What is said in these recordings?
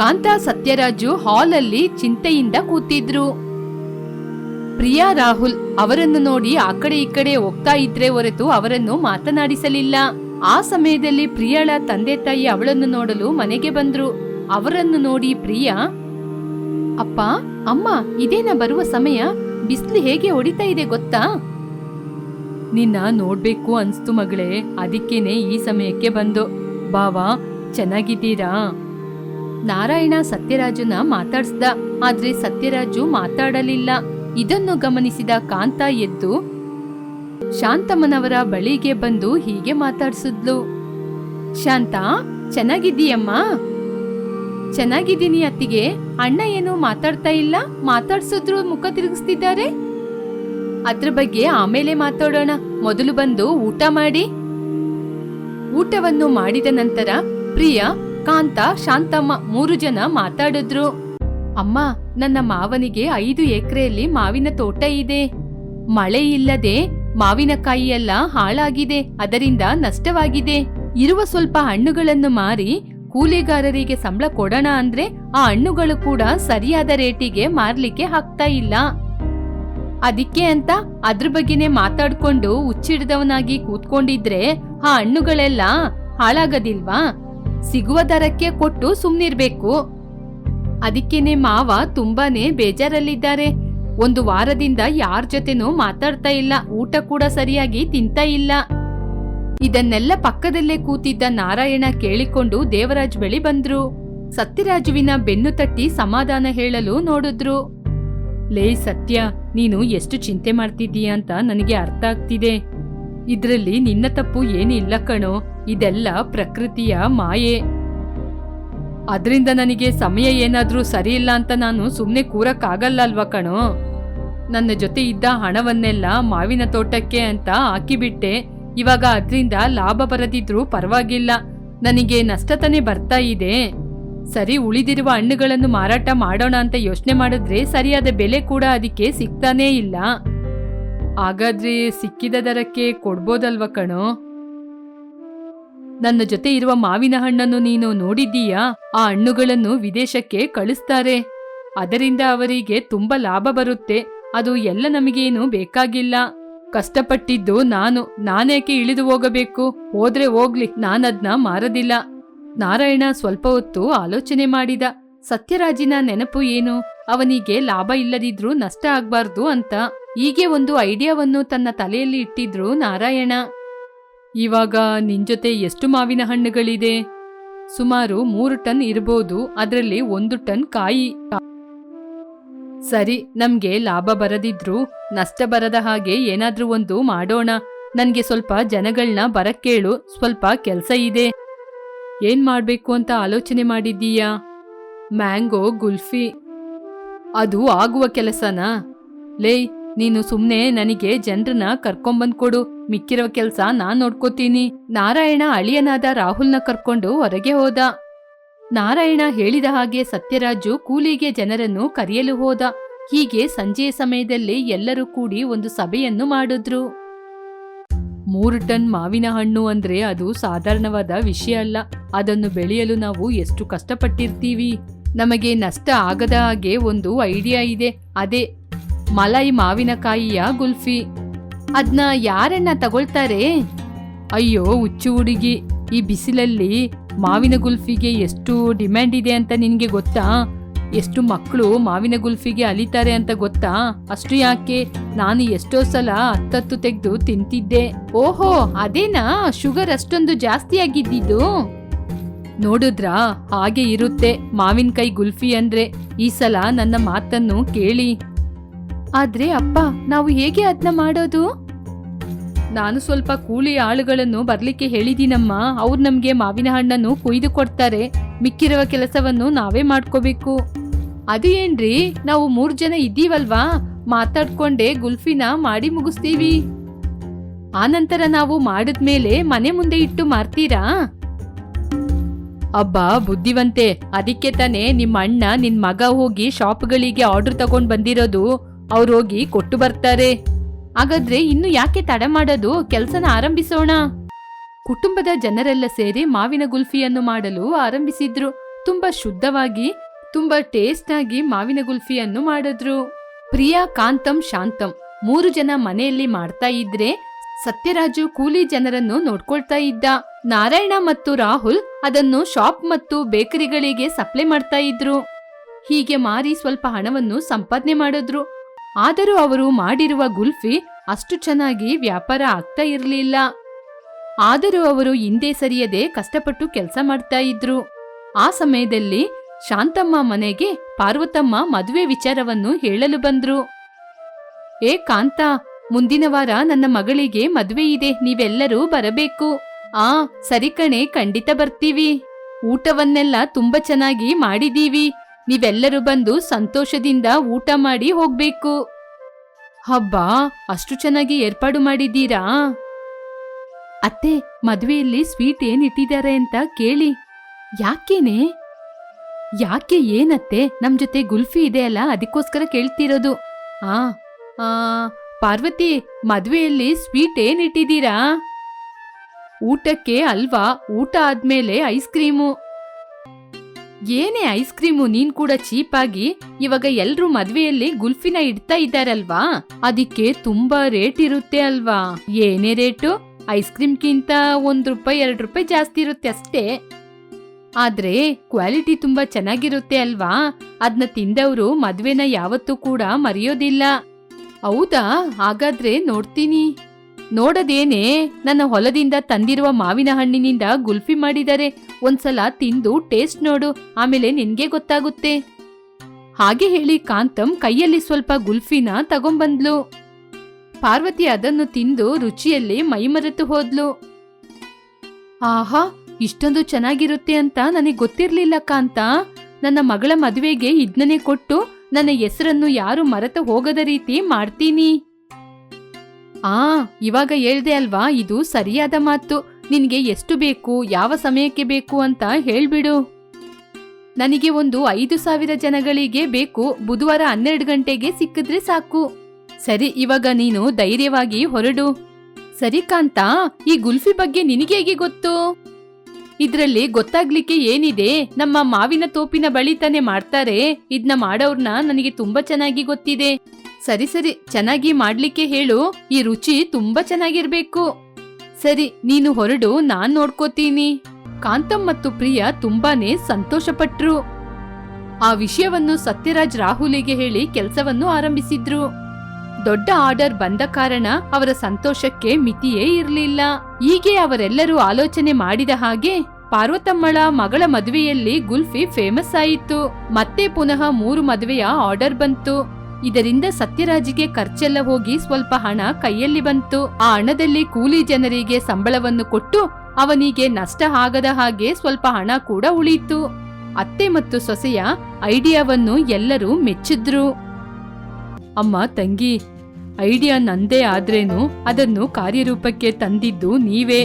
ಕಾಂತ ಸತ್ಯರಾಜು ಹಾಲಲ್ಲಿ ಚಿಂತೆಯಿಂದ ಕೂತಿದ್ರು. ಪ್ರಿಯಾ ರಾಹುಲ್ ಅವರನ್ನು ನೋಡಿ ಆ ಕಡೆ ಈ ಕಡೆ ಹೋಗ್ತಾ ಇದ್ರೆ ಹೊರತು ಅವರನ್ನು ಮಾತನಾಡಿಸಲಿಲ್ಲ. ಆ ಸಮಯದಲ್ಲಿ ಪ್ರಿಯಾಳ ತಂದೆ ತಾಯಿ ಅವಳನ್ನು ನೋಡಲು ಮನೆಗೆ ಬಂದ್ರು. ಅವರನ್ನು ನೋಡಿ ಪ್ರಿಯಾ, ಅಪ್ಪ, ಅಮ್ಮ, ಇದೇನ ಬರುವ ಸಮಯ? ಬಿಸಿಲು ಹೇಗೆ ಹೊಡಿತಾ ಇದೆ ಗೊತ್ತಾ? ನಿನ್ನ ನೋಡ್ಬೇಕು ಅನ್ಸ್ತು ಮಗಳೇ, ಅದಕ್ಕೇನೆ ಈ ಸಮಯಕ್ಕೆ ಬಂದು. ಬಾವಾ, ಚೆನ್ನಾಗಿದ್ದೀರಾ? ನಾರಾಯಣ ಸತ್ಯರಾಜನ ಮಾತಾಡ್ಸ್ದ. ಆದ್ರೆ ಸತ್ಯರಾಜು ಮಾತಾಡಲಿಲ್ಲ. ಇದನ್ನು ಗಮನಿಸಿದ ಕಾಂತ ಎದ್ದು ಶಾಂತಮ್ಮನವರ ಬಳಿಗೆ ಬಂದು ಹೀಗೆ ಮಾತಾಡ್ಸಿದ್ಲು. ಶಾಂತ, ಚೆನ್ನಾಗಿದ್ದೀಯಮ್ಮ? ಚೆನ್ನಾಗಿದ್ದೀನಿ ಅತ್ತಿಗೆ. ಅಣ್ಣ ಏನು ಮಾತಾಡ್ತಾ ಇಲ್ಲ? ಮಾತಾಡ್ಸಿದ್ರು ಮುಖ ತಿರುಗಿಸ್ತಿದ್ದಾರೆ? ಅದ್ರ ಬಗ್ಗೆ ಆಮೇಲೆ ಮಾತಾಡೋಣ. ಮೊದಲು ಬಂದು ಊಟ ಮಾಡಿ. ಊಟವನ್ನು ಮಾಡಿದ ನಂತರ ಪ್ರಿಯ ಕಾಂತ, ಶಾಂತಮ್ಮ ಮೂರು ಜನ ಮಾತಾಡಿದ್ರು. ಅಮ್ಮ, ನನ್ನ ಮಾವನಿಗೆ ಐದು ಎಕರೆಯಲ್ಲಿ ಮಾವಿನ ತೋಟ ಇದೆ. ಮಳೆ ಇಲ್ಲದೆ ಮಾವಿನಕಾಯಿ ಎಲ್ಲ ಹಾಳಾಗಿದೆ, ಅದರಿಂದ ನಷ್ಟವಾಗಿದೆ. ಇರುವ ಸ್ವಲ್ಪ ಹಣ್ಣುಗಳನ್ನು ಮಾರಿ ಕೂಲಿಗಾರರಿಗೆ ಸಂಬಳ ಕೊಡೋಣ ಅಂದ್ರೆ ಆ ಹಣ್ಣುಗಳು ಕೂಡ ಸರಿಯಾದ ರೇಟಿಗೆ ಮಾರ್ಲಿಕ್ಕೆ ಆಗ್ತಾ ಇಲ್ಲ. ಅದಕ್ಕೆ ಅಂತ ಅದ್ರ ಬಗ್ಗೆನೆ ಮಾತಾಡ್ಕೊಂಡು ಹುಚ್ಚಿಡ್ದವನಾಗಿ ಕೂತ್ಕೊಂಡಿದ್ರೆ ಆ ಹಣ್ಣುಗಳೆಲ್ಲ ಹಾಳಾಗದಿಲ್ವಾ? ಸಿಗುವ ದರಕ್ಕೆ ಕೊಟ್ಟು ಸುಮ್ನಿರ್ಬೇಕು. ಅದಕ್ಕೇನೆ ಮಾವ ತುಂಬಾನೇ ಬೇಜಾರಲ್ಲಿದ್ದಾರೆ. ಒಂದು ವಾರದಿಂದ ಯಾರ ಜೊತೆನೂ ಮಾತಾಡ್ತಾ ಇಲ್ಲ. ಊಟ ಕೂಡ ಸರಿಯಾಗಿ ತಿಂತಾ ಇಲ್ಲ. ಇದನ್ನೆಲ್ಲ ಪಕ್ಕದಲ್ಲೇ ಕೂತಿದ್ದ ನಾರಾಯಣ ಕೇಳಿಕೊಂಡು ದೇವರಾಜ್ ಬಳಿ ಬಂದ್ರು. ಸತ್ಯರಾಜುವಿನ ಬೆನ್ನು ತಟ್ಟಿ ಸಮಾಧಾನ ಹೇಳಲು ನೋಡಿದ್ರು. ಲೇ ಸತ್ಯ, ನೀನು ಎಷ್ಟು ಚಿಂತೆ ಮಾಡ್ತಿದ್ದೀಯ ಅಂತ ನನಗೆ ಅರ್ಥ ಆಗ್ತಿದೆ. ಇದ್ರಲ್ಲಿ ನಿನ್ನ ತಪ್ಪು ಏನಿಲ್ಲ ಕಣೋ. ಇದೆಲ್ಲ ಪ್ರಕೃತಿಯ ಮಾಯೆ. ಅದರಿಂದ ನನಗೆ ಸಮಯ ಏನಾದರೂ ಸರಿಯಿಲ್ಲ ಅಂತ ನಾನು ಸುಮ್ಮನೆ ಕೂರಕ್ಕಾಗಲ್ಲ ಅಲ್ವಾ ಕಣೋ. ನನ್ನ ಜೊತೆ ಇದ್ದ ಹಣವನ್ನೆಲ್ಲ ಮಾವಿನ ತೋಟಕ್ಕೆ ಅಂತ ಹಾಕಿಬಿಟ್ಟೆ. ಇವಾಗ ಅದರಿಂದ ಲಾಭ ಬರದಿದ್ರೂ ಪರವಾಗಿಲ್ಲ. ನನಗೆ ನಷ್ಟ ತಾನೇ ಬರ್ತಾ ಇದೆ. ಸರಿ, ಉಳಿದಿರುವ ಹಣ್ಣುಗಳನ್ನು ಮಾರಾಟ ಮಾಡೋಣ ಅಂತ ಯೋಚನೆ ಮಾಡಿದ್ರೆ ಸರಿಯಾದ ಬೆಲೆ ಕೂಡ ಅದಕ್ಕೆ ಸಿಗ್ತಾನೇ ಇಲ್ಲ. ಹಾಗಾದ್ರೆ ಸಿಕ್ಕಿದ ದರಕ್ಕೆ ಕೊಡ್ಬೋದಲ್ವ ಕಣೋ? ನನ್ನ ಜೊತೆ ಇರುವ ಮಾವಿನ ಹಣ್ಣನ್ನು ನೀನು ನೋಡಿದ್ದೀಯಾ? ಆ ಹಣ್ಣುಗಳನ್ನು ವಿದೇಶಕ್ಕೆ ಕಳಿಸ್ತಾರೆ. ಅದರಿಂದ ಅವರಿಗೆ ತುಂಬಾ ಲಾಭ ಬರುತ್ತೆ. ಅದು ಎಲ್ಲ ನಮಗೇನು ಬೇಕಾಗಿಲ್ಲ. ಕಷ್ಟಪಟ್ಟಿದ್ದು ನಾನು. ನಾನೇಕೆ ಇಳಿದು ಹೋಗಬೇಕು? ಹೋದ್ರೆ ಹೋಗ್ಲಿ. ನಾನದ್ನ ಮಾರದಿಲ್ಲ. ನಾರಾಯಣ ಸ್ವಲ್ಪ ಹೊತ್ತು ಆಲೋಚನೆ ಮಾಡಿದ. ಸತ್ಯರಾಜಿನ ನೆನಪು ಏನು? ಅವನಿಗೆ ಲಾಭ ಇಲ್ಲದಿದ್ರೂ ನಷ್ಟ ಆಗ್ಬಾರ್ದು ಅಂತ. ಹೀಗೆ ಒಂದು ಐಡಿಯಾವನ್ನು ತನ್ನ ತಲೆಯಲ್ಲಿ ಇಟ್ಟಿದ್ರು ನಾರಾಯಣ. ಇವಾಗ ನಿನ್ ಜೊತೆ ಎಷ್ಟು ಮಾವಿನ ಹಣ್ಣುಗಳಿದೆ? ಸುಮಾರು ಮೂರು ಟನ್ ಇರಬಹುದು ಅದರಲ್ಲಿ ಒಂದು ಟನ್ ಕಾಯಿ. ಸರಿ, ನಮ್ಗೆ ಲಾಭ ಬರದಿದ್ರು, ನಷ್ಟ ಬರದ ಹಾಗೆ ಏನಾದ್ರೂ ಒಂದು ಮಾಡೋಣ. ನನ್ಗೆ ಸ್ವಲ್ಪ ಜನಗಳನ್ನ ಬರಕ್ಕೇಳು, ಸ್ವಲ್ಪ ಕೆಲಸ ಇದೆ. ಏನ್ ಮಾಡ್ಬೇಕು ಅಂತ ಆಲೋಚನೆ ಮಾಡಿದ್ದೀಯಾ? ಮ್ಯಾಂಗೋ, ಗುಲ್ಫಿ. ಅದು ಆಗುವ ಕೆಲಸನಾ? ಲೇಯ್ ನೀನು ಸುಮ್ನೆ ನನಗೆ ಜನರನ್ನ ಕರ್ಕೊಂಬಂದ್ ಕೊಡು. ಮಿಕ್ಕಿರೋ ಕೆಲ್ಸ ನಾನ್ ನೋಡ್ಕೋತೀನಿ. ನಾರಾಯಣ ಅಳಿಯನಾದ ರಾಹುಲ್ನ ಕರ್ಕೊಂಡು ಹೊರಗೆ ಹೋದ. ನಾರಾಯಣ ಹೇಳಿದ ಹಾಗೆ ಸತ್ಯರಾಜು ಕೂಲಿಗೆ ಜನರನ್ನು ಕರೆಯಲು ಹೋದ. ಹೀಗೆ ಸಂಜೆಯ ಸಮಯದಲ್ಲಿ ಎಲ್ಲರೂ ಕೂಡಿ ಒಂದು ಸಭೆಯನ್ನು ಮಾಡಿದ್ರು. ಮೂರು ಟನ್ ಮಾವಿನ ಹಣ್ಣು ಅಂದ್ರೆ ಅದು ಸಾಧಾರಣವಾದ ವಿಷಯ ಅಲ್ಲ. ಅದನ್ನು ಬೆಳೆಯಲು ನಾವು ಎಷ್ಟು ಕಷ್ಟಪಟ್ಟಿರ್ತೀವಿ. ನಮಗೆ ನಷ್ಟ ಆಗದ ಹಾಗೆ ಒಂದು ಐಡಿಯಾ ಇದೆ. ಅದೇ ಮಲೈ ಮಾವಿನಕಾಯಿಯ ಗುಲ್ಫಿ. ಅದ್ನ ಯಾರನ್ನ ತಗೊಳ್ತಾರೆ? ಅಯ್ಯೋ, ಹುಚ್ಚು ಹುಡುಗಿ, ಈ ಬಿಸಿಲಲ್ಲಿ ಮಾವಿನ ಗುಲ್ಫಿಗೆ ಎಷ್ಟು ಡಿಮ್ಯಾಂಡ್ ಇದೆ ಅಂತ ನಿನಗೆ ಗೊತ್ತಾ? ಎಷ್ಟು ಮಕ್ಕಳು ಮಾವಿನ ಗುಲ್ಫಿಗೆ ಅಲಿತಾರೆ ಅಂತ ಗೊತ್ತಾ? ಅಷ್ಟು ಯಾಕೆ? ನಾನು ಎಷ್ಟೋ ಸಲ ಹತ್ತತ್ತು ತೆಗೆದು ತಿಂತಿದ್ದೆ. ಓಹೋ, ಅದೇನಾ? ಶುಗರ್ ಅಷ್ಟೊಂದು ಜಾಸ್ತಿ ಆಗಿದ್ದಿದ್ದು? ನೋಡಿದ್ರಾ, ಹಾಗೆ ಇರುತ್ತೆ ಮಾವಿನಕಾಯಿ ಗುಲ್ಫಿ ಅಂದ್ರೆ. ಈ ಸಲ ನನ್ನ ಮಾತನ್ನು ಕೇಳಿ. ಆದ್ರೆ ಅಪ್ಪ, ನಾವು ಹೇಗೆ ಅದನ್ನ ಮಾಡೋದು? ನಾನು ಸ್ವಲ್ಪ ಕೂಲಿ ಆಳುಗಳನ್ನು ಬರ್ಲಿಕ್ಕೆ ಹೇಳಿದೀನಮ್ಮ. ಅವ್ರು ನಮ್ಗೆ ಮಾವಿನ ಹಣ್ಣನ್ನು ಕೊಯ್ದು ಕೊಡ್ತಾರೆ. ಮಿಕ್ಕಿರುವ ಕೆಲಸವನ್ನು ನಾವೇ ಮಾಡ್ಕೋಬೇಕು. ಅದು ಏನ್ರಿ? ನಾವು ಮೂರ್ ಜನ ಇದ್ದೀವಲ್ವಾ? ಮಾತಾಡ್ಕೊಂಡೆ ಗುಲ್ಫಿನ ಮಾಡಿ ಮುಗಿಸ್ತೀವಿ. ಆನಂತರ ನಾವು ಮಾಡಿದ್ಮೇಲೆ ಮನೆ ಮುಂದೆ ಇಟ್ಟು ಮಾರ್ತೀರಾ? ಅಬ್ಬಾ, ಬುದ್ಧಿವಂತೆ. ಅದಕ್ಕೆ ತಾನೇ ನಿಮ್ಮ ಅಣ್ಣ ನಿನ್ ಮಗ ಹೋಗಿ ಶಾಪ್ಗಳಿಗೆ ಆರ್ಡರ್ ತಗೊಂಡ್ ಬಂದಿರೋದು. ಅವ್ರು ಹೋಗಿ ಕೊಟ್ಟು ಬರ್ತಾರೆ. ಹಾಗಾದ್ರೆ ಇನ್ನು ಯಾಕೆ ತಡ ಮಾಡೋದು? ಕೆಲಸನ ಆರಂಭಿಸೋಣ. ಕುಟುಂಬದ ಜನರೆಲ್ಲ ಸೇರಿ ಮಾವಿನ ಗುಲ್ಫಿಯನ್ನು ಮಾಡಲು ಆರಂಭಿಸಿದ್ರು. ತುಂಬಾ ಶುದ್ಧವಾಗಿ, ತುಂಬಾ ಟೇಸ್ಟ್ ಆಗಿ ಮಾವಿನ ಗುಲ್ಫಿಯನ್ನು ಮಾಡಿದ್ರು. ಪ್ರಿಯಾ, ಕಾಂತಂ, ಶಾಂತಂ ಮೂರು ಜನ ಮನೆಯಲ್ಲಿ ಮಾಡ್ತಾ ಇದ್ರೆ ಸತ್ಯರಾಜು ಕೂಲಿ ಜನರನ್ನು ನೋಡ್ಕೊಳ್ತಾ ಇದ್ದ. ನಾರಾಯಣ ಮತ್ತು ರಾಹುಲ್ ಅದನ್ನು ಶಾಪ್ ಮತ್ತು ಬೇಕರಿಗಳಿಗೆ ಸಪ್ಲೈ ಮಾಡ್ತಾ ಇದ್ರು. ಹೀಗೆ ಮಾರಿ ಸ್ವಲ್ಪ ಹಣವನ್ನು ಸಂಪಾದನೆ ಮಾಡಿದ್ರು. ಆದರೂ ಅವರು ಮಾಡಿರುವ ಗುಲ್ಫಿ ಅಷ್ಟು ಚೆನ್ನಾಗಿ ವ್ಯಾಪಾರ ಆಗ್ತಾ ಇರಲಿಲ್ಲ. ಆದರೂ ಅವರು ಹಿಂದೆ ಸರಿಯದೆ ಕಷ್ಟಪಟ್ಟು ಕೆಲಸ ಮಾಡ್ತಾ ಇದ್ರು. ಆ ಸಮಯದಲ್ಲಿ ಶಾಂತಮ್ಮ ಮನೆಗೆ ಪಾರ್ವತಮ್ಮ ಮದುವೆ ವಿಚಾರವನ್ನು ಹೇಳಲು ಬಂದ್ರು. ಏ ಕಾಂತ, ಮುಂದಿನ ವಾರ ನನ್ನ ಮಗಳಿಗೆ ಮದುವೆ ಇದೆ, ನೀವೆಲ್ಲರೂ ಬರಬೇಕು. ಆ, ಸರಿ ಕಣೆ, ಖಂಡಿತ ಬರ್ತೀವಿ. ಊಟವನ್ನೆಲ್ಲ ತುಂಬಾ ಚೆನ್ನಾಗಿ ಮಾಡಿದೀವಿ. ನೀವೆಲ್ಲರೂ ಬಂದು ಸಂತೋಷದಿಂದ ಊಟ ಮಾಡಿ ಹೋಗ್ಬೇಕು. ಹಬ್ಬ, ಅಷ್ಟು ಚೆನ್ನಾಗಿ ಏರ್ಪಾಡು ಮಾಡಿದ್ದೀರಾ? ಅತ್ತೆ, ಮದುವೆಯಲ್ಲಿ ಸ್ವೀಟ್ ಏನಿಟ್ಟಿದ್ದಾರೆ ಅಂತ ಕೇಳಿ. ಯಾಕೇನೆ? ಯಾಕೆ ಏನತ್ತೆ? ನಮ್ ಜೊತೆ ಗುಲ್ಫಿ ಇದೆ ಅಲ್ಲ, ಅದಕ್ಕೋಸ್ಕರ ಕೇಳ್ತಿರೋದು. ಆ ಆ, ಪಾರ್ವತಿ, ಮದುವೆಯಲ್ಲಿ ಸ್ವೀಟ್ ಏನಿಟ್ಟಿದ್ದೀರಾ ಊಟಕ್ಕೆ ಅಲ್ವಾ? ಊಟ ಆದ್ಮೇಲೆ ಐಸ್ ಕ್ರೀಮು. ಏನೇ ಐಸ್ ಕ್ರೀಮು ನೀನ್ ಕೂಡ ಚೀಪಾಗಿ ಇವಾಗ ಎಲ್ರೂ ಮದ್ವೆಯಲ್ಲಿ ಗುಲ್ಫಿನ ಇಡ್ತಾ ಇದ್ದಾರಲ್ವಾ? ಅದಕ್ಕೆ ತುಂಬಾ ರೇಟ್ ಇರುತ್ತೆ ಅಲ್ವಾ? ಏನೇ ರೇಟು? ಐಸ್ ಕ್ರೀಮ್ಕಿಂತ ಒಂದ್ ರೂಪಾಯಿ, ಎರಡ್ ರೂಪಾಯಿ ಜಾಸ್ತಿ ಇರುತ್ತೆ ಅಷ್ಟೇ. ಆದ್ರೆ ಕ್ವಾಲಿಟಿ ತುಂಬಾ ಚೆನ್ನಾಗಿರುತ್ತೆ ಅಲ್ವಾ? ಅದ್ನ ತಿಂದವರು ಮದ್ವೆನ ಯಾವತ್ತೂ ಕೂಡ ಮರೆಯೋದಿಲ್ಲ. ಹೌದಾ? ಹಾಗಾದ್ರೆ ನೋಡ್ತೀನಿ. ನೋಡದೇನೆ ನನ್ನ ಹೊಲದಿಂದ ತಂದಿರುವ ಮಾವಿನ ಹಣ್ಣಿನಿಂದ ಗುಲ್ಫಿ ಮಾಡಿದರೆ ಒಂದ್ಸಲ ತಿಂದು ಟೇಸ್ಟ್ ನೋಡು, ಆಮೇಲೆ ನಿನ್ಗೆ ಗೊತ್ತಾಗುತ್ತೆ. ಹಾಗೆ ಹೇಳಿ ಕಾಂತಂ ಕೈಯಲ್ಲಿ ಸ್ವಲ್ಪ ಗುಲ್ಫಿನ ತಗೊಂಬಂದ್ಲು. ಪಾರ್ವತಿ ಅದನ್ನು ತಿಂದು ರುಚಿಯಲ್ಲಿ ಮೈಮರೆತು ಹೋದ್ಲು. ಆಹಾ, ಇಷ್ಟೊಂದು ಚೆನ್ನಾಗಿರುತ್ತೆ ಅಂತ ನನಗೆ ಗೊತ್ತಿರ್ಲಿಲ್ಲ ಕಾಂತ. ನನ್ನ ಮಗಳ ಮದುವೆಗೆ ಇದ್ನನೇ ಕೊಟ್ಟು ನನ್ನ ಹೆಸರನ್ನು ಯಾರು ಮರೆತು ಹೋಗದ ರೀತಿ ಮಾಡ್ತೀನಿ. ಆ, ಇವಾಗ ಹೇಳ್ದೆ ಅಲ್ವಾ, ಇದು ಸರಿಯಾದ ಮಾತು. ನಿನ್ಗೆ ಎಷ್ಟು ಬೇಕು, ಯಾವ ಸಮಯಕ್ಕೆ ಬೇಕು ಅಂತ ಹೇಳ್ಬಿಡು. ನನಗೆ ಒಂದು ಐದು ಸಾವಿರ ಜನಗಳಿಗೆ ಬೇಕು, ಬುಧವಾರ ಹನ್ನೆರಡು ಗಂಟೆಗೆ ಸಿಕ್ಕಿದ್ರೆ ಸಾಕು. ಸರಿ, ಇವಾಗ ನೀನು ಧೈರ್ಯವಾಗಿ ಹೊರಡು. ಸರಿ ಕಾಂತ, ಈ ಗುಲ್ಫಿ ಬಗ್ಗೆ ನಿನಗೆ ಹೇಗೆ ಗೊತ್ತು? ಇದ್ರಲ್ಲಿ ಗೊತ್ತಾಗ್ಲಿಕ್ಕೆ ಏನಿದೆ? ನಮ್ಮ ಮಾವಿನ ತೋಪಿನ ಬಳಿ ತಾನೆ ಮಾಡ್ತಾರೆ. ಇದ್ನ ಮಾಡೋರ್ನ ನನಗೆ ತುಂಬಾ ಚೆನ್ನಾಗಿ ಗೊತ್ತಿದೆ. ಸರಿ ಸರಿ, ಚೆನ್ನಾಗಿ ಮಾಡ್ಲಿಕ್ಕೆ ಹೇಳು. ಈ ರುಚಿ ತುಂಬಾ ಚೆನ್ನಾಗಿರ್ಬೇಕು. ಸರಿ, ನೀನು ಹೊರಡು, ನಾನ್ ನೋಡ್ಕೋತೀನಿ. ಕಾಂತಮ್ ಮತ್ತು ಪ್ರಿಯಾ ತುಂಬಾನೇ ಸಂತೋಷಪಟ್ರು. ಆ ವಿಷಯವನ್ನು ಸತ್ಯರಾಜ್ ರಾಹುಲಿಗೆ ಹೇಳಿ ಕೆಲಸವನ್ನು ಆರಂಭಿಸಿದ್ರು. ದೊಡ್ಡ ಆರ್ಡರ್ ಬಂದ ಕಾರಣ ಅವರ ಸಂತೋಷಕ್ಕೆ ಮಿತಿಯೇ ಇರಲಿಲ್ಲ. ಹೀಗೆ ಅವರೆಲ್ಲರೂ ಆಲೋಚನೆ ಮಾಡಿದ ಹಾಗೆ ಪಾರ್ವತಮ್ಮಳ ಮಗಳ ಮದುವೆಯಲ್ಲಿ ಗುಲ್ಫಿ ಫೇಮಸ್ ಆಯಿತು. ಮತ್ತೆ ಪುನಃ ಮೂರು ಮದುವೆಯ ಆರ್ಡರ್ ಬಂತು. ಇದರಿಂದ ಸತ್ಯರಾಜಿಗೆ ಖರ್ಚೆಲ್ಲ ಹೋಗಿ ಸ್ವಲ್ಪ ಹಣ ಕೈಯಲ್ಲಿ ಬಂತು. ಆ ಹಣದಲ್ಲಿ ಕೂಲಿ ಜನರಿಗೆ ಸಂಬಳವನ್ನು ಕೊಟ್ಟು ಅವನಿಗೆ ನಷ್ಟ ಆಗದ ಹಾಗೆ ಸ್ವಲ್ಪ ಹಣ ಕೂಡ ಉಳಿಯಿತು ಅತ್ತೆ ಮತ್ತು ಸೊಸೆಯ ಐಡಿಯಾವನ್ನು ಎಲ್ಲರೂ ಮೆಚ್ಚಿದ್ರು. ಅಮ್ಮ, ತಂಗಿ, ಐಡಿಯಾ ನಂದೇ ಆದ್ರೇನು? ಅದನ್ನು ಕಾರ್ಯರೂಪಕ್ಕೆ ತಂದಿದ್ದು ನೀವೇ.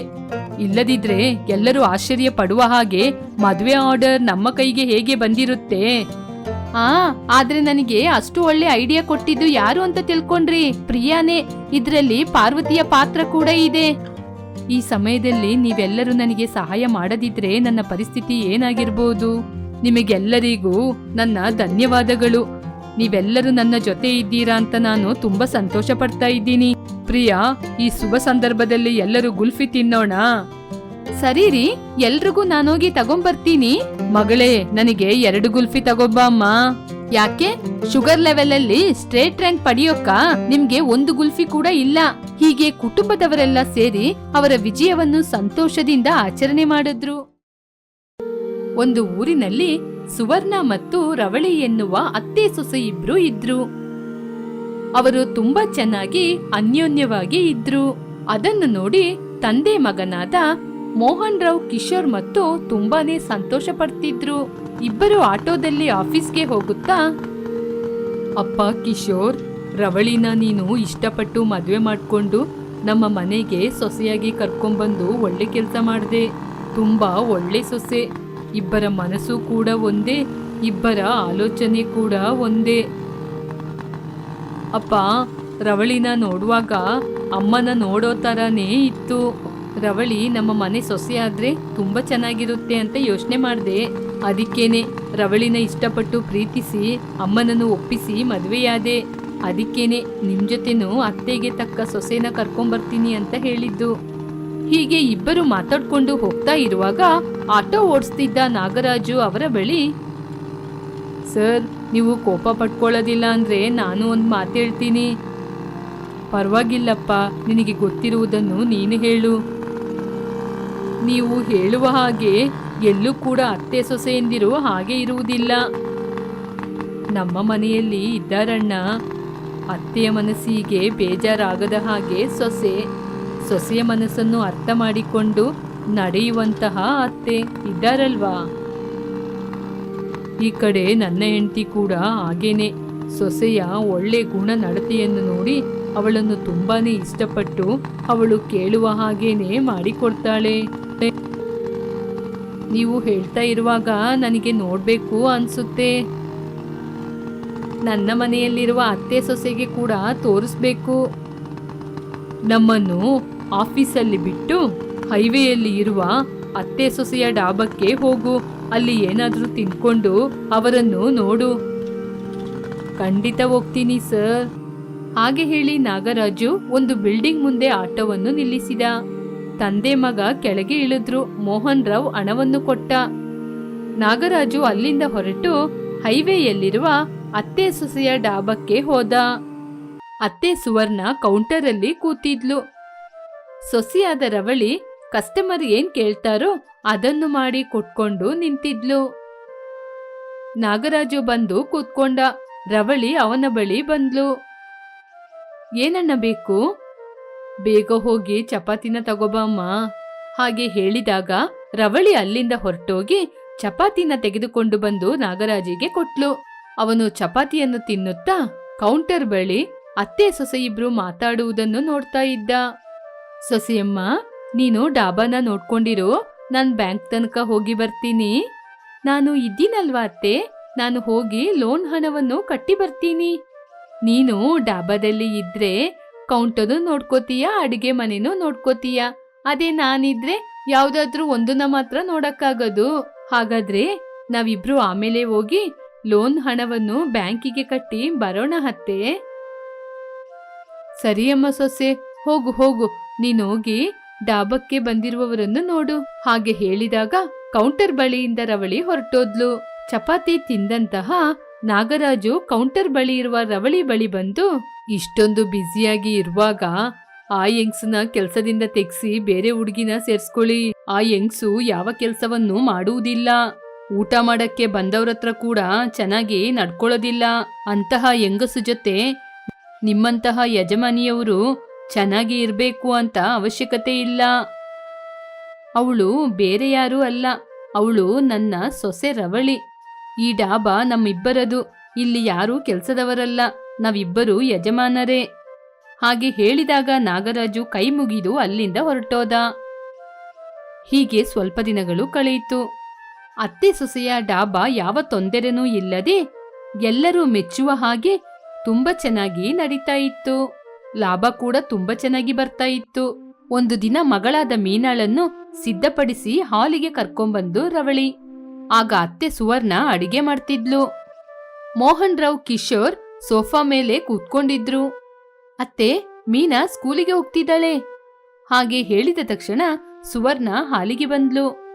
ಇಲ್ಲದಿದ್ರೆ ಎಲ್ಲರೂ ಆಶ್ಚರ್ಯ ಪಡುವ ಹಾಗೆ ಮದುವೆ ಆರ್ಡರ್ ನಮ್ಮ ಕೈಗೆ ಹೇಗೆ ಬಂದಿರುತ್ತೆ? ಆ, ಆದ್ರೆ ನನಗೆ ಅಷ್ಟು ಒಳ್ಳೆ ಐಡಿಯಾ ಕೊಟ್ಟಿದ್ದು ಯಾರು ಅಂತ ತಿಳ್ಕೊಂಡ್ರಿ? ಪ್ರಿಯಾನೇ, ಇದ್ರಲ್ಲಿ ಪಾರ್ವತಿಯ ಪಾತ್ರ ಕೂಡ ಇದೆ. ಈ ಸಮಯದಲ್ಲಿ ನೀವೆಲ್ಲರೂ ನನಗೆ ಸಹಾಯ ಮಾಡದಿದ್ರೆ ನನ್ನ ಪರಿಸ್ಥಿತಿ ಏನಾಗಿರ್ಬೋದು? ನಿಮಗೆಲ್ಲರಿಗೂ ನನ್ನ ಧನ್ಯವಾದಗಳು. ನೀವೆಲ್ಲರೂ ನನ್ನ ಜೊತೆ ಇದ್ದೀರಾ ಅಂತ ನಾನು ತುಂಬಾ ಸಂತೋಷ ಪಡ್ತಾ ಇದ್ದೀನಿ. ಪ್ರಿಯಾ, ಈ ಶುಭ ಸಂದರ್ಭದಲ್ಲಿ ಎಲ್ಲರೂ ಗುಲ್ಫಿ ತಿನ್ನೋಣ. ಸರಿ ರೀ ಎಲ್ರಿಗೂ ನಾನೋಗಿ ತಗೊಂಬರ್ತೀನಿ. ಮಗಳೇ, ನನಗೆ ಎರಡು ಗುಲ್ಫಿ ತಗೊಬ್ಬ ಅಮ್ಮ. ಯಾಕೆ? ಶುಗರ್ ಲೆವೆಲ್ ಅಲ್ಲಿ ಸ್ಟ್ರೇಟ್ ರ್ಯಾಂಕ್ ಪಡೆಯೋಕ ನಿಮ್ಗೆ ಒಂದು ಗುಲ್ಫಿ ಕೂಡ ಇಲ್ಲ. ಹೀಗೆ ಕುಟುಂಬದವರೆಲ್ಲ ಸೇರಿ ಅವರ ವಿಜಯವನ್ನು ಸಂತೋಷದಿಂದ ಆಚರಣೆ ಮಾಡಿದ್ರು. ಒಂದು ಊರಿನಲ್ಲಿ ಸುವರ್ಣ ಮತ್ತು ರವಳಿ ಎನ್ನುವ ಅತ್ತೆ ಸೊಸೆ ಇಬ್ರು ಇದ್ರು. ಅವರು ತುಂಬಾ ಚೆನ್ನಾಗಿ ಅನ್ಯೋನ್ಯವಾಗಿ ಇದ್ರು. ಅದನ್ನು ನೋಡಿ ತಂದೆ ಮಗನಾದ ಮೋಹನ್ ರಾವ್, ಕಿಶೋರ್ ಮತ್ತು ತುಂಬಾನೇ ಸಂತೋಷ ಪಡ್ತಿದ್ರು. ಇಬ್ಬರು ಆಟೋದಲ್ಲಿ ಆಫೀಸ್ಗೆ ಹೋಗುತ್ತಾ, ಅಪ್ಪ, ಕಿಶೋರ್, ರವಳಿನ ನೀನು ಇಷ್ಟಪಟ್ಟು ಮದುವೆ ಮಾಡಿಕೊಂಡು ನಮ್ಮ ಮನೆಗೆ ಸೊಸೆಯಾಗಿ ಕರ್ಕೊಂಡ್ಬಂದು ಒಳ್ಳೆ ಕೆಲಸ ಮಾಡಿದೆ. ತುಂಬಾ ಒಳ್ಳೆ ಸೊಸೆ. ಇಬ್ಬರ ಮನಸ್ಸು ಕೂಡ ಒಂದೇ, ಇಬ್ಬರ ಆಲೋಚನೆ ಕೂಡ ಒಂದೇ. ಅಪ್ಪ, ರವಳಿನ ನೋಡುವಾಗ ಅಮ್ಮನ ನೋಡೋ ಥರನೇ ಇತ್ತು. ರವಳಿ, ನಮ್ಮ ಮನೆ ಸೊಸೆ ಆದ್ರೆ ತುಂಬಾ ಚೆನ್ನಾಗಿರುತ್ತೆ ಅಂತ ಯೋಚನೆ ಮಾಡಿದೆ. ಅದಕ್ಕೇನೆ ರವಳಿನ ಇಷ್ಟಪಟ್ಟು ಪ್ರೀತಿಸಿ, ಅಮ್ಮನನ್ನು ಒಪ್ಪಿಸಿ ಮದುವೆಯಾದೆ. ಅದಕ್ಕೇನೆ ನಿಮ್ ಜೊತೆನೂ ಅತ್ತೆಗೆ ತಕ್ಕ ಸೊಸೆನ ಕರ್ಕೊಂಬರ್ತೀನಿ ಅಂತ ಹೇಳಿದ್ದು. ಹೀಗೆ ಇಬ್ಬರು ಮಾತಾಡ್ಕೊಂಡು ಹೋಗ್ತಾ ಇರುವಾಗ ಆಟೋ ಓಡಿಸ್ತಿದ್ದ ನಾಗರಾಜು ಅವರ ಬಳಿ, ಸರ್, ನೀವು ಕೋಪ ಪಟ್ಕೊಳ್ಳೋದಿಲ್ಲ ಅಂದ್ರೆ ನಾನು ಒಂದು ಮಾತು ಹೇಳ್ತೀನಿ. ಪರವಾಗಿಲ್ಲಪ್ಪ, ನಿನಗೆ ಗೊತ್ತಿರುವುದನ್ನು ನೀನು ಹೇಳು. ನೀವು ಹೇಳುವ ಹಾಗೆ ಎಲ್ಲೂ ಕೂಡ ಅತ್ತೆ ಸೊಸೆಯಂದಿರು ಹಾಗೆ ಇರುವುದಿಲ್ಲ. ನಮ್ಮ ಮನೆಯಲ್ಲಿ ಇದ್ದಾರಣ್ಣ. ಅತ್ತೆಯ ಮನಸ್ಸಿಗೆ ಬೇಜಾರಾಗದ ಹಾಗೆ ಸೊಸೆ, ಸೊಸೆಯ ಮನಸ್ಸನ್ನು ಅರ್ಥ ಮಾಡಿಕೊಂಡು ನಡೆಯುವಂತಹ ಅತ್ತೆ ಇದ್ದಾರಲ್ವಾ? ಈ ಕಡೆ ನನ್ನ ಹೆಂಡತಿ ಕೂಡ ಹಾಗೇನೆ. ಸೊಸೆಯ ಒಳ್ಳೆ ಗುಣ ನಡತೆಯನ್ನು ನೋಡಿ ಅವಳನ್ನು ತುಂಬಾನೇ ಇಷ್ಟಪಟ್ಟು ಅವಳು ಕೇಳುವ ಹಾಗೇನೆ ಮಾಡಿಕೊಡ್ತಾಳೆ. ನೀವು ಹೇಳ್ತಾ ಇರುವಾಗ ನನಗೆ ನೋಡ್ಬೇಕು ಅನ್ಸುತ್ತೆ. ನನ್ನ ಮನೆಯಲ್ಲಿರುವ ಅತ್ತೆ ಸೊಸೆಗೆ ಕೂಡ ತೋರಿಸ್ಬೇಕು. ನಮ್ಮನ್ನು ಆಫೀಸಲ್ಲಿ ಬಿಟ್ಟು ಹೈವೇಯಲ್ಲಿ ಇರುವ ಅತ್ತೆ ಸೊಸೆಯ ಡಾಬಕ್ಕೆ ಹೋಗು. ಅಲ್ಲಿ ಏನಾದರೂ ತಿನ್ಕೊಂಡು ಅವರನ್ನು ನೋಡು. ಖಂಡಿತ ಹೋಗ್ತೀನಿ, ಸರ್. ಹಾಗೆ ಹೇಳಿ ನಾಗರಾಜು ಒಂದು ಬಿಲ್ಡಿಂಗ್ ಮುಂದೆ ಆಟೋವನ್ನು ನಿಲ್ಲಿಸಿದ. ತಂದೆ ಮಗ ಕೆಳಗೆ ಇಳಿದ್ರು. ಮೋಹನ್ ರಾವ್ ಹಣವನ್ನು ಕೊಟ್ಟ. ನಾಗರಾಜು ಅಲ್ಲಿಂದ ಹೊರಟು ಹೈವೇಯಲ್ಲಿರುವ ಅತ್ತೆ ಸೊಸೆಯ ಡಾಬಕ್ಕೆ ಹೋದ. ಅತ್ತೆ ಸುವರ್ಣ ಕೌಂಟರಲ್ಲಿ ಕೂತಿದ್ಲು. ಸೊಸೆಯಾದ ರವಳಿ, ಕಸ್ಟಮರ್ ಏನ್ ಕೇಳ್ತಾರೋ ಅದನ್ನು ಮಾಡಿ ಕೊಟ್ಕೊಂಡು ನಿಂತಿದ್ಲು. ನಾಗರಾಜು ಬಂದು ಕೂತ್ಕೊಂಡ. ರವಳಿ ಅವನ ಬಳಿ ಬಂದ್ಲು. ಏನಣ್ಣ ಬೇಕು? ಬೇಗ ಹೋಗಿ ಚಪಾತಿನ ತಗೋಬಮ್ಮ ಹಾಗೆ ಹೇಳಿದಾಗ ರವಳಿ ಅಲ್ಲಿಂದ ಹೊರಟೋಗಿ ಚಪಾತಿನ ತೆಗೆದುಕೊಂಡು ಬಂದು ನಾಗರಾಜಿಗೆ ಕೊಟ್ಲು. ಅವನು ಚಪಾತಿಯನ್ನು ತಿನ್ನುತ್ತಾ ಕೌಂಟರ್ ಬಳಿ ಅತ್ತೆ ಸೊಸೆ ಇಬ್ರು ಮಾತಾಡುವುದನ್ನು ನೋಡ್ತಾ ಇದ್ದ. ಸೊಸೆಯಮ್ಮ, ನೀನು ಡಾಬಾನ ನೋಡ್ಕೊಂಡಿರು, ನಾನ್ ಬ್ಯಾಂಕ್ ತನಕ ಹೋಗಿ ಬರ್ತೀನಿ. ನಾನು ಇದ್ದೀನಲ್ವಾ ಅತ್ತೆ? ನಾನು ಹೋಗಿ ಲೋನ್ ಹಣವನ್ನು ಕಟ್ಟಿ ಬರ್ತೀನಿ. ನೀನು ಡಾಬಾದಲ್ಲಿ ಇದ್ರೆ ಕೌಂಟರು ನೋಡ್ಕೋತೀಯ, ಅಡಿಗೆ ಮನೆನೂ ನೋಡ್ಕೋತೀಯ? ಅದೇ ನಾನಿದ್ರೆ ಯಾವ್ದಾದ್ರೂ ಒಂದನ್ನ ಮಾತ್ರ ನೋಡಕ್ಕಾಗದು. ಹಾಗಾದ್ರೆ ನಾವಿಬ್ರು ಆಮೇಲೆ ಹೋಗಿ ಲೋನ್ ಹಣವನ್ನು ಬ್ಯಾಂಕಿಗೆ ಕಟ್ಟಿ ಬರೋಣ ಹತ್ತೆ ಸರಿಯಮ್ಮ ಸೊಸೆ, ಹೋಗು ಹೋಗು. ನೀನ್ ಹೋಗಿ ಡಾಬಕ್ಕೆ ಬಂದಿರುವವರನ್ನು ನೋಡು. ಹಾಗೆ ಹೇಳಿದಾಗ ಕೌಂಟರ್ ಬಳಿಯಿಂದ ರವಳಿ ಹೊರಟೋದ್ಲು. ಚಪಾತಿ ತಿಂದಂತಹ ನಾಗರಾಜು ಕೌಂಟರ್ ಬಳಿ ಇರುವ ರವಳಿ ಬಳಿ ಬಂದು ಇಷ್ಟೊಂದು ಬ್ಯುಸಿಯಾಗಿ ಇರುವಾಗ ಆ ಯಂಗ್ಸ್ನ ಕೆಲಸದಿಂದ ತೆಗ್ಸಿ ಬೇರೆ ಹುಡುಗಿನ ಸೇರ್ಸ್ಕೊಳ್ಳಿ. ಆ ಯಂಗ್ಸು ಯಾವ ಕೆಲಸವನ್ನು ಮಾಡುವುದಿಲ್ಲ. ಊಟ ಮಾಡಕ್ಕೆ ಬಂದವರತ್ರ ಕೂಡ ಚೆನ್ನಾಗಿ ನಡ್ಕೊಳ್ಳೋದಿಲ್ಲ. ಅಂತಹ ಹೆಂಗಸು ಜೊತೆ ನಿಮ್ಮಂತಹ ಯಜಮಾನಿಯವರು ಚೆನ್ನಾಗಿ ಇರಬೇಕು ಅಂತ ಅವಶ್ಯಕತೆ ಇಲ್ಲ. ಅವಳು ಬೇರೆ ಯಾರೂ ಅಲ್ಲ. ಅವಳು ನನ್ನ ಸೊಸೆ ರವಳಿ. ಈ ಡಾಬಾ ನಮ್ಮಿಬ್ಬರದು. ಇಲ್ಲಿ ಯಾರೂ ಕೆಲಸದವರಲ್ಲ. ನಾವಿಬ್ಬರು ಯಜಮಾನರೇ. ಹಾಗೆ ಹೇಳಿದಾಗ ನಾಗರಾಜು ಕೈ ಮುಗಿದು ಅಲ್ಲಿಂದ ಹೊರಟೋದ. ಹೀಗೆ ಸ್ವಲ್ಪ ದಿನಗಳು ಕಳೆಯಿತು. ಅತ್ತೆ ಸೊಸೆಯ ಡಾಬಾ ಯಾವ ತೊಂದರೆನೂ ಇಲ್ಲದೆ ಎಲ್ಲರೂ ಮೆಚ್ಚುವ ಹಾಗೆ ತುಂಬ ಚೆನ್ನಾಗಿ ನಡೀತಾ ಇತ್ತು. ಲಾಭ ಕೂಡ ತುಂಬ ಚೆನ್ನಾಗಿ ಬರ್ತಾ ಇತ್ತು. ಒಂದು ದಿನ ಮಗಳಾದ ಮೀನಾಳನ್ನು ಸಿದ್ಧಪಡಿಸಿ ಹಾಲಿಗೆ ಕರ್ಕೊಂಬಂದು ರವಳಿ. ಆಗ ಅತ್ತೆ ಸುವರ್ಣ ಅಡಿಗೆ ಮಾಡ್ತಿದ್ಲು. ಮೋಹನ್ ರಾವ್ ಕಿಶೋರ್ ಸೋಫಾ ಮೇಲೆ ಕೂತ್ಕೊಂಡಿದ್ರು. ಅತ್ತೆ, ಮೀನಾ ಸ್ಕೂಲಿಗೆ ಹೋಗ್ತಿದ್ದಾಳೆ. ಹಾಗೆ ಹೇಳಿದ ತಕ್ಷಣ ಸುವರ್ಣ ಹಾಲಿಗೆ ಬಂದ್ಲು.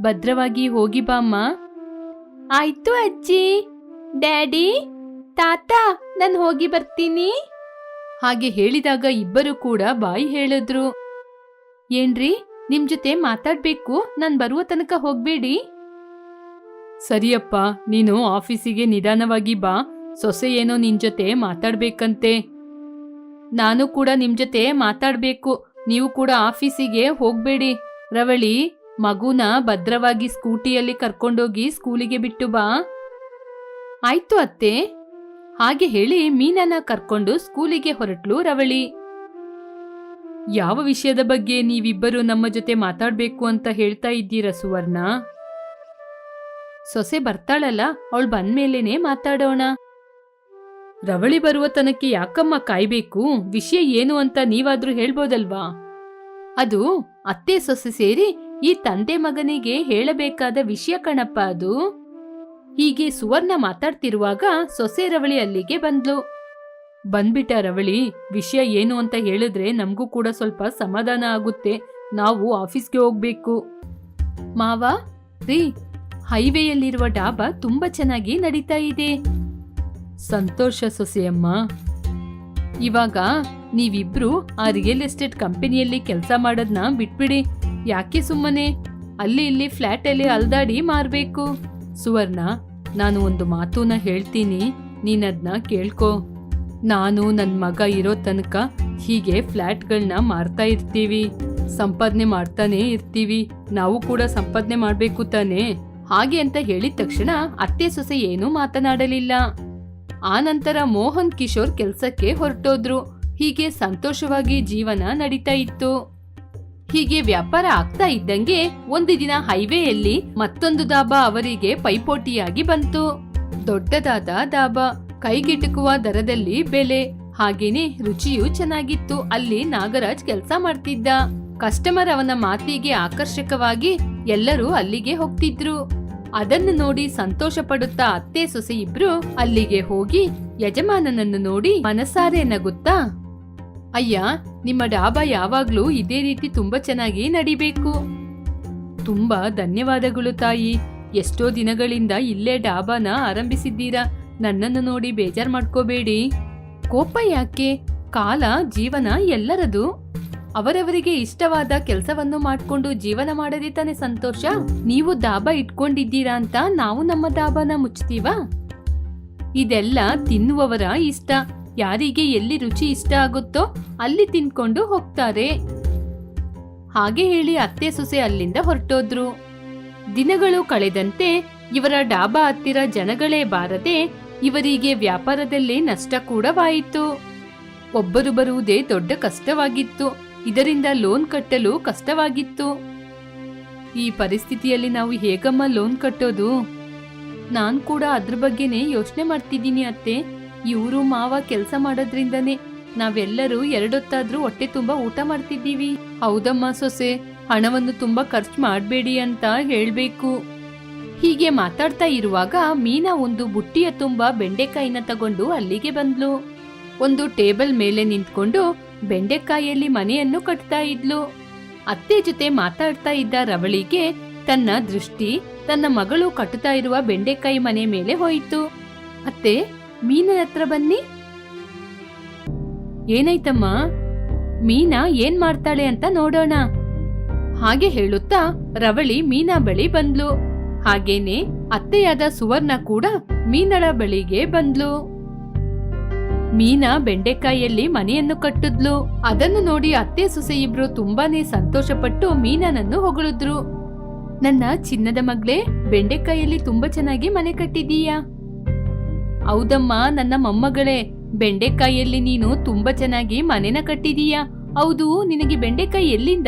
ಭದ್ರವಾಗಿ ಹೋಗಿ ಬಾಮ್ಮ ಆಯ್ತು ಅಜ್ಜಿ. ಡ್ಯಾಡಿ, ತಾತ, ನಾನು ಹೋಗಿ ಬರ್ತೀನಿ. ಹಾಗೆ ಹೇಳಿದಾಗ ಇಬ್ಬರು ಕೂಡ ಬಾಯಿ ಹೇಳಿದ್ರು. ಏನ್ರಿ, ನಿಮ್ ಜೊತೆ ಮಾತಾಡ್ಬೇಕು? ನಾನ್ ಬರುವ ತನಕ ಹೋಗ್ಬೇಡಿ. ಸರಿಯಪ್ಪ, ನೀನು ಆಫೀಸಿಗೆ ನಿಧಾನವಾಗಿ ಬಾ. ಸೊಸೆ ಏನೋ ನಿನ್ ಜೊತೆ ಮಾತಾಡ್ಬೇಕಂತೆ. ನಾನು ಕೂಡ ನಿಮ್ ಜೊತೆ ಮಾತಾಡ್ಬೇಕು. ನೀವು ಕೂಡ ಆಫೀಸಿಗೆ ಹೋಗ್ಬೇಡಿ. ರವಳಿ, ಮಗುನ ಭದ್ರವಾಗಿ ಸ್ಕೂಟಿಯಲ್ಲಿ ಕರ್ಕೊಂಡೋಗಿ ಸ್ಕೂಲಿಗೆ ಬಿಟ್ಟು ಬಾ. ಆಯ್ತು ಅತ್ತೆ. ಹಾಗೆ ಹೇಳಿ ಮೀನನ ಕರ್ಕೊಂಡು ಸ್ಕೂಲಿಗೆ ಹೊರಟ್ಲು ರವಳಿ. ಯಾವ ವಿಷಯದ ಬಗ್ಗೆ ನೀವಿಬ್ಬರು ನಮ್ಮ ಜೊತೆ ಮಾತಾಡ್ಬೇಕು ಅಂತ ಹೇಳ್ತಾ ಇದ್ದೀರಾ ಸುವರ್ಣ? ಸೊಸೆ ಬರ್ತಾಳಲ್ಲ, ಅವಳು ಬಂದ್ಮೇಲೇನೆ ಮಾತಾಡೋಣ. ರವಳಿ ಬರುವ ತನಕ್ಕೆ ಯಾಕಮ್ಮ ಕಾಯ್ಬೇಕು? ವಿಷಯ ಏನು ಅಂತ ನೀವಾದ್ರೂ ಹೇಳ್ಬೋದಲ್ವಾ? ಅದು ಅತ್ತೆ ಸೊಸೆ ಸೇರಿ ಈ ತಂದೆ ಮಗನಿಗೆ ಹೇಳಬೇಕಾದ ವಿಷಯ ಕಣಪ್ಪ ಅದು. ಹೀಗೆ ಸುವರ್ಣ ಮಾತಾಡ್ತಿರುವಾಗ ಸೊಸೆ ರವಳಿ ಅಲ್ಲಿಗೆ ಬಂದ್ಲು. ಬಂದ್ಬಿಟ್ಟ ರವಳಿ, ವಿಷಯ ಏನು ಅಂತ ಹೇಳಿದ್ರೆ ನಮಗೂ ಕೂಡ ಸ್ವಲ್ಪ ಸಮಾಧಾನ ಆಗುತ್ತೆ. ನಾವು ಆಫೀಸ್ಗೆ ಹೋಗ್ಬೇಕು. ಮಾವ, ರೀ, ಹೈವೇಯಲ್ಲಿರುವ ಡಾಬಾ ತುಂಬಾ ಚೆನ್ನಾಗಿ ನಡೀತಾ ಇದೆ. ಸಂತೋಷ ಸೊಸೆಯಮ್ಮ. ಇವಾಗ ನೀವಿಬ್ರು ಆ ರಿಯಲ್ ಎಸ್ಟೇಟ್ ಕಂಪನಿಯಲ್ಲಿ ಕೆಲಸ ಮಾಡೋದ್ನ ಬಿಟ್ಬಿಡಿ. ಯಾಕೆ ಸುಮ್ಮನೆ? ಅಲ್ಲಿ ಇಲ್ಲಿ ಫ್ಲ್ಯಾಟಲ್ಲಿ ಅಲ್ದಾಡಿ ಮಾರ್ಬೇಕು. ಸುವರ್ಣ, ನಾನು ಒಂದು ಮಾತೂನ ಹೇಳ್ತೀನಿ. ನೀನದ್ನ ಕೇಳ್ಕೊ. ನಾನು ನನ್ನ ಮಗ ಇರೋ ತನಕ ಹೀಗೆ ಫ್ಲ್ಯಾಟ್ಗಳನ್ನ ಮಾರ್ತಾ ಇರ್ತೀವಿ. ಸಂಪಾದನೆ ಮಾಡ್ತಾನೆ ಇರ್ತೀವಿ. ನಾವು ಕೂಡ ಸಂಪಾದನೆ ಮಾಡಬೇಕು ತಾನೇ. ಹಾಗೆ ಅಂತ ಹೇಳಿದ ತಕ್ಷಣ ಅತ್ತೆ ಸೊಸೆ ಏನೂ ಮಾತನಾಡಲಿಲ್ಲ. ಆನಂತರ ಮೋಹನ್ ಕಿಶೋರ್ ಕೆಲಸಕ್ಕೆ ಹೊರಟೋದ್ರು. ಹೀಗೆ ಸಂತೋಷವಾಗಿ ಜೀವನ ನಡೀತಾ ಇತ್ತು. ಹೀಗೆ ವ್ಯಾಪಾರ ಆಗ್ತಾ ಇದ್ದಂಗೆ ಒಂದು ದಿನ ಹೈವೇಯಲ್ಲಿ ಮತ್ತೊಂದು ದಾಬಾ ಅವರಿಗೆ ಪೈಪೋಟಿಯಾಗಿ ಬಂತು. ದೊಡ್ಡದಾದ ದಾಬಾ, ಕೈಗೆಟುಕುವ ದರದಲ್ಲಿ ಬೆಲೆ, ಹಾಗೇನೆ ರುಚಿಯೂ ಚೆನ್ನಾಗಿತ್ತು. ಅಲ್ಲಿ ನಾಗರಾಜ್ ಕೆಲಸ ಮಾಡ್ತಿದ್ದ. ಕಸ್ಟಮರ್ ಅವನ ಮಾತಿಗೆ ಆಕರ್ಷಕವಾಗಿ ಎಲ್ಲರೂ ಅಲ್ಲಿಗೆ ಹೋಗ್ತಿದ್ರು. ಅದನ್ನು ನೋಡಿ ಸಂತೋಷ ಪಡುತ್ತಾ ಅತ್ತೆ ಸೊಸೆ ಇಬ್ರು ಅಲ್ಲಿಗೆ ಹೋಗಿ ಯಜಮಾನನನ್ನು ನೋಡಿ ಮನಸಾರೆ ನಗುತ್ತಾ, ಅಯ್ಯ, ನಿಮ್ಮ ಡಾಬಾ ಯಾವಾಗ್ಲೂ ಇದೇ ರೀತಿ ತುಂಬಾ ಚೆನ್ನಾಗಿ ನಡಿಬೇಕು. ತುಂಬಾ ಧನ್ಯವಾದಗಳು ತಾಯಿ. ಎಷ್ಟೋ ದಿನಗಳಿಂದ ಇಲ್ಲೇ ಡಾಬಾನ ಆರಂಭಿಸಿದ್ದೀರಾ? ನನ್ನನ್ನು ನೋಡಿ ಬೇಜಾರ್ ಮಾಡ್ಕೋಬೇಡಿ. ಕೋಪ ಯಾಕೆ? ಕಾಲ, ಜೀವನ ಎಲ್ಲರದು. ಅವರವರಿಗೆ ಇಷ್ಟವಾದ ಕೆಲಸವನ್ನು ಮಾಡಿಕೊಂಡು ಜೀವನ ಮಾಡದೇ ತಾನೆ ಸಂತೋಷ? ನೀವು ದಾಬಾ ಇಟ್ಕೊಂಡಿದ್ದೀರಾ ಅಂತ ನಾವು ನಮ್ಮ ದಾಬಾನ ಮುಚ್ತೀವಾ? ಇದೆಲ್ಲ ತಿನ್ನುವವರ ಇಷ್ಟ. ಯಾರಿಗೆ ಎಲ್ಲಿ ರುಚಿ ಇಷ್ಟ ಆಗುತ್ತೋ ಅಲ್ಲಿ ತಿನ್ಕೊಂಡು ಹೋಗ್ತಾರೆ. ಹಾಗೆ ಹೇಳಿ ಅತ್ತೆ ಸೊಸೆ ಅಲ್ಲಿಂದ ಹೊರಟೋದ್ರು. ದಿನಗಳು ಕಳೆದಂತೆ ಇವರ ಡಾಬಾ ಹತ್ತಿರ ಜನಗಳೇ ಬಾರದೆ ಇವರಿಗೆ ವ್ಯಾಪಾರದಲ್ಲಿ ನಷ್ಟ ಕೂಡವಾಯಿತು ಒಬ್ಬರು ಬರುವುದೇ ದೊಡ್ಡ ಕಷ್ಟವಾಗಿತ್ತು. ಇದರಿಂದ ಲೋನ್ ಕಟ್ಟಲು ಕಷ್ಟವಾಗಿತ್ತು. ಈ ಪರಿಸ್ಥಿತಿಯಲ್ಲಿ ನಾವು ಹೇಗಮ್ಮ ಲೋನ್ ಕಟ್ಟೋದು? ನಾನು ಕೂಡ ಅದ್ರ ಬಗ್ಗೆನೇ ಯೋಚನೆ ಮಾಡ್ತಿದ್ದೀನಿ ಅತ್ತೆ. ಇವರು ಮಾವ ಕೆಲಸ ಮಾಡೋದ್ರಿಂದನೇ ನಾವೆಲ್ಲರೂ ಎರಡೊತ್ತಾದ್ರೂ ಹೊಟ್ಟೆ ತುಂಬಾ ಊಟ ಮಾಡ್ತಿದ್ದೀವಿ. ಹೌದಮ್ಮ ಸೊಸೆ, ಹಣವನ್ನು ತುಂಬಾ ಖರ್ಚು ಮಾಡಬೇಡಿ ಅಂತ ಹೇಳಬೇಕು. ಹೀಗೆ ಮಾತಾಡ್ತಾ ಇರುವಾಗ ಮೀನಾ ಒಂದು ಬುಟ್ಟಿಯ ತುಂಬಾ ಬೆಂಡೆಕಾಯಿನ ತಗೊಂಡು ಅಲ್ಲಿಗೆ ಬಂದ್ಲು. ಒಂದು ಟೇಬಲ್ ಮೇಲೆ ನಿಂತ್ಕೊಂಡು ಬೆಂಡೆಕಾಯಿಯಲ್ಲಿ ಮನೆಯನ್ನು ಕಟ್ತಾ ಇದ್ಲು. ಅತ್ತೆ ಜೊತೆ ಮಾತಾಡ್ತಾ ಇದ್ದ ರವಳಿಗೆ ತನ್ನ ದೃಷ್ಟಿ, ತನ್ನ ಮಗಳು ಕಟ್ಟುತ್ತಾ ಇರುವ ಬೆಂಡೆಕಾಯಿ ಮನೆ ಮೇಲೆ ಹೋಯಿತು. ಅತ್ತೆ, ಮೀನಾ ಹತ್ರ ಬನ್ನಿ. ಏನಾಯ್ತಮ್ಮ? ಮೀನಾ ಏನ್ ಮಾಡ್ತಾಳೆ ಅಂತ ನೋಡೋಣ. ಹಾಗೆ ಹೇಳುತ್ತಾ ರವಳಿ ಮೀನಾ ಬಳಿ ಬಂದ್ಲು. ಹಾಗೇನೆ ಅತ್ತೆಯಾದ ಸುವರ್ಣ ಕೂಡ ಮೀನಳ ಬಳಿಗೆ ಬಂದ್ಲು. ಮೀನಾ ಬೆಂಡೆಕಾಯಿಯಲ್ಲಿ ಮನೆಯನ್ನು ಕಟ್ಟಿದ್ಲು. ಅದನ್ನು ನೋಡಿ ಅತ್ತೆ ಸೊಸೆ ಇಬ್ರು ತುಂಬಾನೇ ಸಂತೋಷಪಟ್ಟು ಮೀನಾನನ್ನು ಹೊಗಳಿದ್ರು. ನನ್ನ ಚಿನ್ನದ ಮಗ್ಳೆ, ಬೆಂಡೆಕಾಯಿಯಲ್ಲಿ ತುಂಬಾ ಚೆನ್ನಾಗಿ ಮನೆ ಕಟ್ಟಿದೀಯಾ ಹೌದಮ್ಮ, ನನ್ನ ಮೊಮ್ಮಗಳೇ, ಬೆಂಡೆಕಾಯಿಯಲ್ಲಿ ನೀನು ತುಂಬಾ ಚೆನ್ನಾಗಿ ಮನೆನ ಕಟ್ಟಿದೀಯಾ ಹೌದು, ನಿನಗೆ ಬೆಂಡೆಕಾಯಿ ಎಲ್ಲಿಂದ?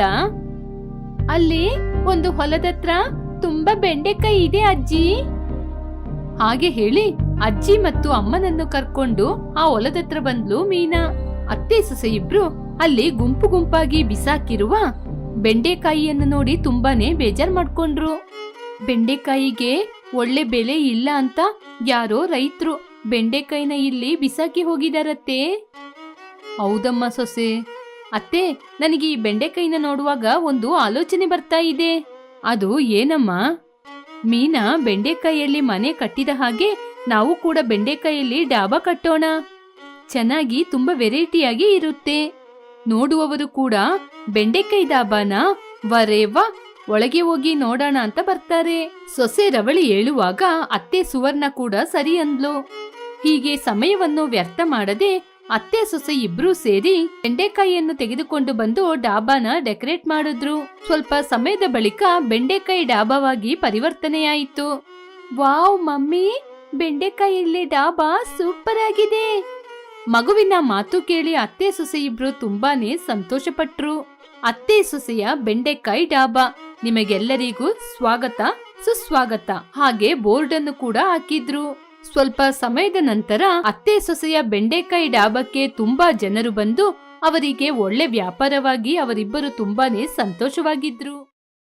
ಅಲ್ಲಿ, ಒಂದು ಹೊಲದತ್ರ ತುಂಬಾ ಬೆಂಡೆಕಾಯಿ ಇದೆ ಅಜ್ಜಿ. ಹಾಗೆ ಹೇಳಿ ಅಜ್ಜಿ ಮತ್ತು ಅಮ್ಮನನ್ನು ಕರ್ಕೊಂಡು ಆ ಹೊಲದತ್ರ ಬಂದ್ಲು ಮೀನಾ. ಅತ್ತೆ ಸೊಸೆ ಇಬ್ರು ಅಲ್ಲಿ ಗುಂಪು ಗುಂಪಾಗಿ ಬಿಸಾಕಿರುವ ಬೆಂಡೆಕಾಯಿಯನ್ನು ನೋಡಿ ತುಂಬಾನೇ ಬೇಜಾರ್ ಮಾಡ್ಕೊಂಡ್ರು. ಬೆಂಡೆಕಾಯಿಗೆ ಒಳ್ಳೆ ಬೆಲೆ ಇಲ್ಲ ಅಂತ ಯಾರೋ ರೈತರು ಬೆಂಡೆಕಾಯಿನ ಇಲ್ಲಿ ಬಿಸಾಕಿ ಹೋಗಿದಾರತ್ತೆ. ಹೌದಮ್ಮ ಸೊಸೆ. ಅತ್ತೆ, ನನಗೆ ಈ ಬೆಂಡೆಕಾಯಿನ ನೋಡುವಾಗ ಒಂದು ಆಲೋಚನೆ ಬರ್ತಾ ಇದೆ. ಅದು ಏನಮ್ಮ? ಮೀನಾ ಬೆಂಡೆಕಾಯಿಯಲ್ಲಿ ಮನೆ ಕಟ್ಟಿದ ಹಾಗೆ ನಾವು ಕೂಡ ಬೆಂಡೆಕಾಯಿಯಲ್ಲಿ ಡಾಬಾ ಕಟ್ಟೋಣ. ಚೆನ್ನಾಗಿ ತುಂಬಾ ವೆರೈಟಿಯಾಗಿ ಇರುತ್ತೆ. ನೋಡುವವರು ಕೂಡ ಬೆಂಡೆಕಾಯಿ ಡಾಬಾನ ವರೇವಾ ಒಳಗೆ ಹೋಗಿ ನೋಡೋಣ ಅಂತ ಬರ್ತಾರೆ. ಸೊಸೆ ರವಳಿ ಹೇಳುವಾಗ ಅತ್ತೆ ಸುವರ್ಣ ಕೂಡ ಸರಿ ಅಂದ್ಲು. ಹೀಗೆ ಸಮಯವನ್ನು ವ್ಯರ್ಥ ಮಾಡದೆ ಅತ್ತೆ ಸೊಸೆ ಇಬ್ರು ಸೇರಿ ಬೆಂಡೆಕಾಯಿಯನ್ನು ತೆಗೆದುಕೊಂಡು ಬಂದು ಡಾಬಾನ ಡೆಕೋರೇಟ್ ಮಾಡಿದ್ರು. ಸ್ವಲ್ಪ ಸಮಯದ ಬಳಿಕ ಬೆಂಡೆಕಾಯಿ ಡಾಬಾವಾಗಿ ಪರಿವರ್ತನೆಯಾಯಿತು. Wow mummy! ಬೆಂಡೆಕಾಯಿಯಲ್ಲಿ ಡಾಬಾ ಸೂಪರ್ ಆಗಿದೆ. ಮಗುವಿನ ಮಾತು ಕೇಳಿ ಅತ್ತೆ ಸೊಸೆ ಇಬ್ರು ತುಂಬಾನೇ ಸಂತೋಷಪಟ್ರು. ಅತ್ತೆ ಸೊಸೆಯ ಬೆಂಡೆಕಾಯಿ ಡಾಬಾ, ನಿಮಗೆಲ್ಲರಿಗೂ ಸ್ವಾಗತ, ಸುಸ್ವಾಗತ. ಹಾಗೆ ಬೋರ್ಡ್ ಅನ್ನು ಕೂಡ ಹಾಕಿದ್ರು. ಸ್ವಲ್ಪ ಸಮಯದ ನಂತರ ಅತ್ತೆ ಸೊಸೆಯ ಬೆಂಡೆಕಾಯಿ ಡಾಬಕ್ಕೆ ತುಂಬಾ ಜನರು ಬಂದು ಅವರಿಗೆ ಒಳ್ಳೆ ವ್ಯಾಪಾರವಾಗಿ ಅವರಿಬ್ಬರು ತುಂಬಾನೇ ಸಂತೋಷವಾಗಿದ್ರು.